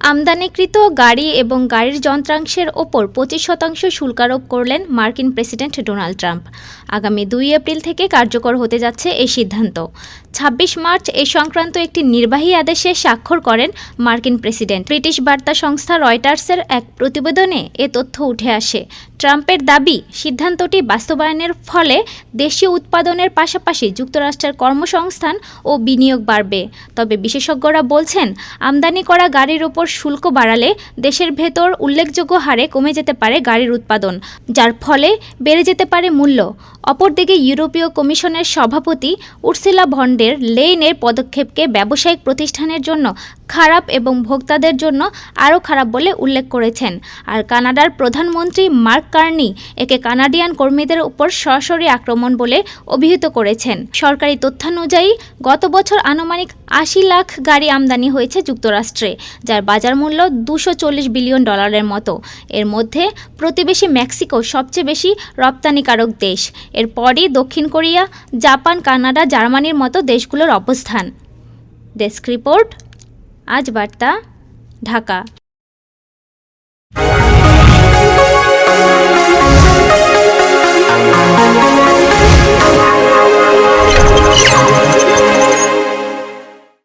আমদানিকৃত গাড়ি এবং গাড়ির যন্ত্রাংশের ওপর পঁচিশ শতাংশ শুল্কারোপ করলেন মার্কিন প্রেসিডেন্ট ডোনাল্ড ট্রাম্প। আগামী দুই এপ্রিল থেকে কার্যকর হতে যাচ্ছে এই সিদ্ধান্ত। ছাব্বিশ মার্চ এ সংক্রান্ত একটি নির্বাহী আদেশে স্বাক্ষর করেন মার্কিন প্রেসিডেন্ট। ব্রিটিশ বার্তা সংস্থা রয়টার্সের এক প্রতিবেদনে এ তথ্য উঠে আসে। ট্রাম্পের দাবি, সিদ্ধান্তটি বাস্তবায়নের ফলে দেশীয় উৎপাদনের পাশাপাশি যুক্তরাষ্ট্রের কর্মসংস্থান ও বিনিয়োগ বাড়বে। তবে বিশেষজ্ঞরা বলছেন, আমদানি করা গাড়ির ওপর শুল্ক বাড়ালে দেশের ভেতর উল্লেখযোগ্য হারে কমে যেতে পারে গাড়ির উৎপাদন, যার ফলে বেড়ে যেতে পারে মূল্য। অপরদিকে ইউরোপীয় কমিশনের সভাপতি উর্সিলা ভন্ডের লেইনের পদক্ষেপকে ব্যবসায়িক প্রতিষ্ঠানের জন্য খারাপ এবং ভোক্তাদের জন্য আরও খারাপ বলে উল্লেখ করেছেন। আর কানাডার প্রধানমন্ত্রী মার্ক কার্নি একে কানাডিয়ান কর্মীদের উপর সরাসরি আক্রমণ বলে অভিহিত করেছেন। সরকারি তথ্যানুযায়ী, গত বছর আনুমানিক আশি লাখ গাড়ি আমদানি হয়েছে যুক্তরাষ্ট্রে, যার বাজার মূল্য দুশো বিলিয়ন ডলারের মতো। এর মধ্যে প্রতিবেশী মেক্সিকো সবচেয়ে বেশি রপ্তানিকারক দেশ। এরপরই দক্ষিণ কোরিয়া, জাপান, কানাডা, জার্মানির মতো দেশগুলোর অবস্থান। ডেস্ক রিপোর্ট আজ বার্তা ঢাকা